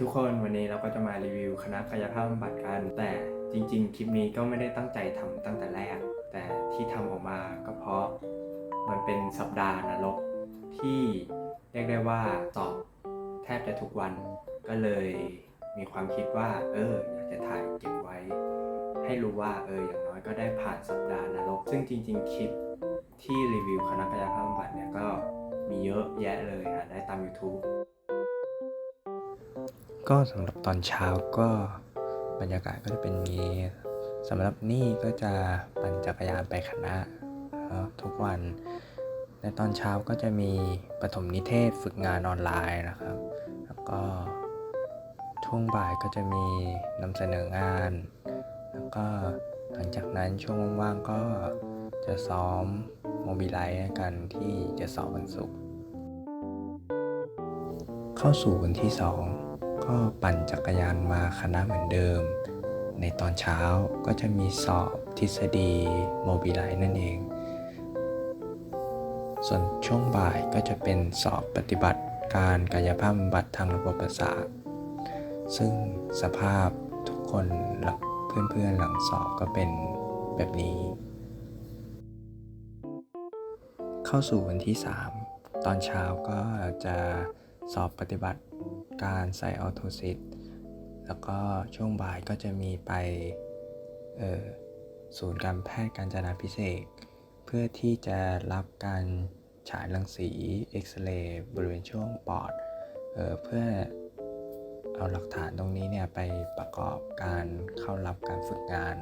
ทุกคนวันนี้เราก็จะมารีวิวคณะกายภาพบำบัดกัน แต่จริง ๆ คลิปนี้ก็ไม่ได้ตั้งใจทำตั้งแต่แรก แต่ที่ทำออกมาก็เพราะมันเป็นสัปดาห์นรกที่เรียกได้ว่าสอบแทบจะทุกวัน ก็เลยมีความคิดว่า เอออยากจะถ่ายเก็บไว้ ให้รู้ว่าเอออย่างน้อยก็ได้ผ่านสัปดาห์นรก ซึ่งจริง ๆ คลิปที่รีวิวคณะกายภาพบำบัดเนี่ยก็มีเยอะแยะเลยหาได้ตาม YouTube ก็สำหรับตอนเช้าก็บรรยากาศก็จะเป็นงี้สำหรับนี่ก็จะปั่นจักรยานไปคณะทุกวันในตอนเช้าก็จะมีปฐมนิเทศฝึกงานออนไลน์นะครับ แล้วก็ช่วงบ่ายก็จะมีนำเสนองาน แล้วก็หลังจากนั้นช่วงว่างๆก็จะซ้อมโมบิไลซ์กันที่จะสอบวันศุกร์เข้าสู่วันที่ 2 ก็ปั่นจักรยานมาคณะเหมือนเดิม ในตอนเช้าก็จะมีสอบทฤษฎีโมบิไลซ์นั่นเอง ส่วนช่วงบ่ายก็จะเป็นสอบปฏิบัติการกายภาพบำบัดทางระบบประสาท ซึ่งสภาพทุกคนหลังเพื่อนๆหลังสอบก็เป็นแบบนี้ เข้าสู่วันที่ 3 ตอนเช้าก็จะสอบปฏิบัติ การใส่ออโทซิตแล้วก็ช่วงบ่ายก็จะมีไปศูนย์การแพทย์การจนาพิเศษ เพื่อที่จะรับการฉายรังสีเอ็กซเรย์บริเวณช่วงปอดเออเพื่อเอาหลักฐานตรงนี้เนี่ยไปประกอบการเข้ารับการฝึกงาน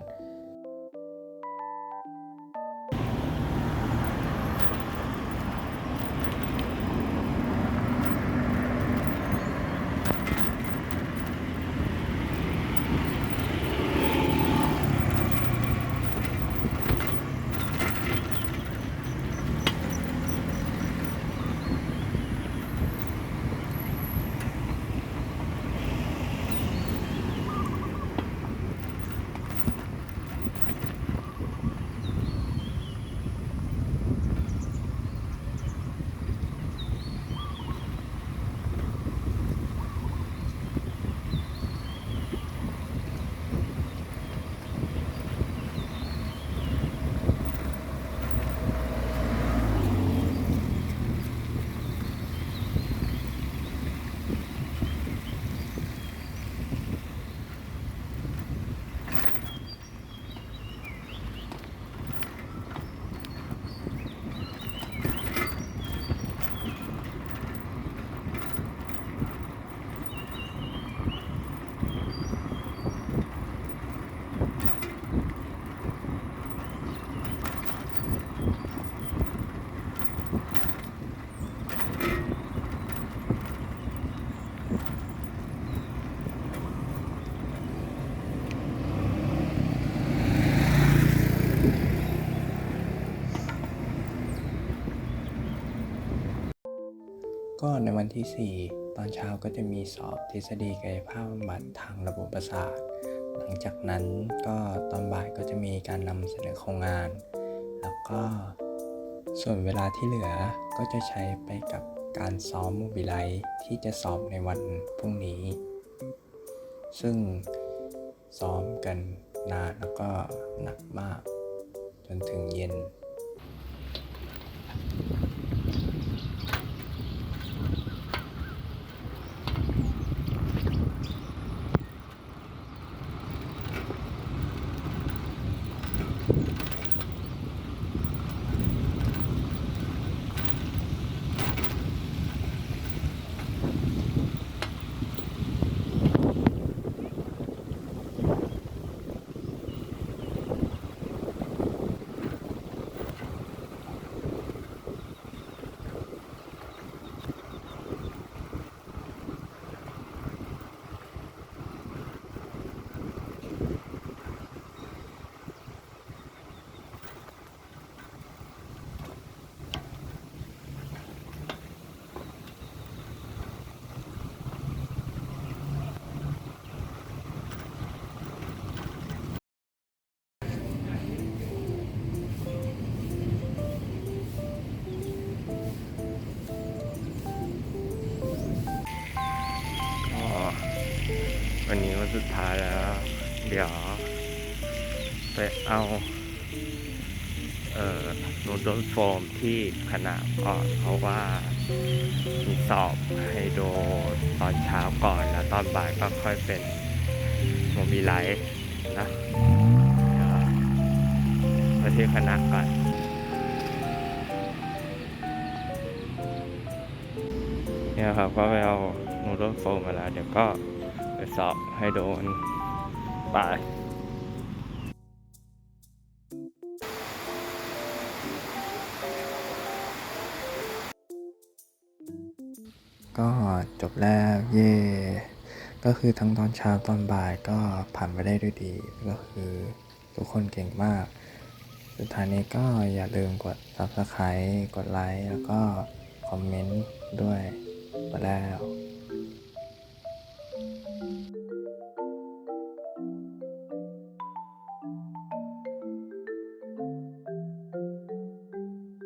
ก็ในวันที่ 4 ตอนเช้าก็จะมีสอบทฤษฎีกายภาพบำบัดทางระบบประสาท หลังจากนั้นก็ตอนบ่ายก็จะมีการนำเสนอโครงงาน แล้วก็ส่วนเวลาที่เหลือก็จะใช้ไปกับการซ้อมโมบิไลซ์ที่จะสอบในวันพรุ่งนี้ ซึ่งซ้อมกันนานแล้วก็หนักมาก จนถึงเย็น วันนี้วันสุดท้ายแล้ว เดี๋ยว ไปเอาเอ่อนูโดนโฟมที่คณะก่อนเพราะว่ามีสอบให้โดตอนเช้าก่อนแล้วตอนบ่ายก็ค่อยเป็นโมบีไลท์นะเดี๋ยวไปที่คณะก่อนเนี่ยครับก็ไปเอานูโดนโฟมมาแล้วเดี๋ยวก็ ไปสอบให้โดนบายก็จบแล้วเย่ก็คือทั้งตอนเช้าตอนบ่ายก็ผ่านไปได้ด้วยดี ก็คือทุกคนเก่งมาก สุดท้ายนี้ก็อย่าลืมกด subscribe กดไลค์แล้วก็คอมเมนต์ด้วยไปแล้ว